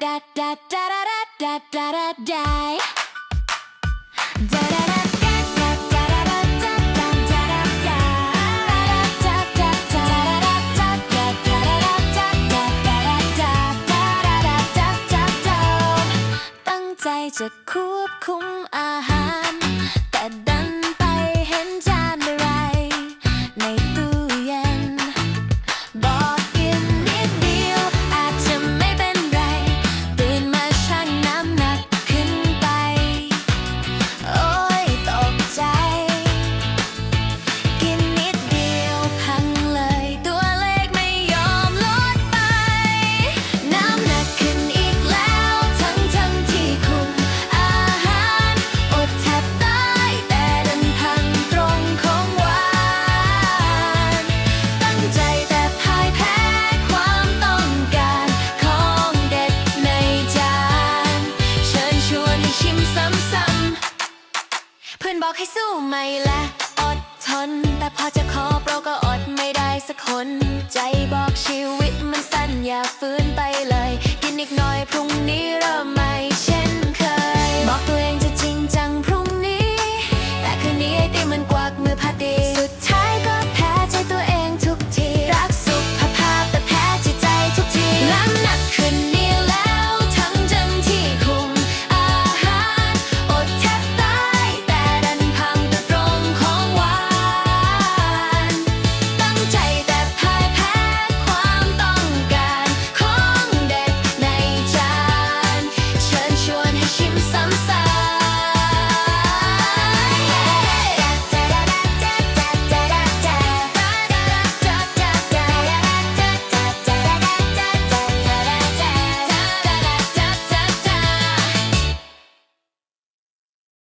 da da da da da da da da da da da จะควบคุมอาหาร บอกให้สู้ไหมและอดทน แต่พอจะขอเราก็อดไม่ได้สักคน ใจบอกชีวิตมันสั้นอย่าฟื้นไปเลย กินอีกหน่อยพรุ่งนี้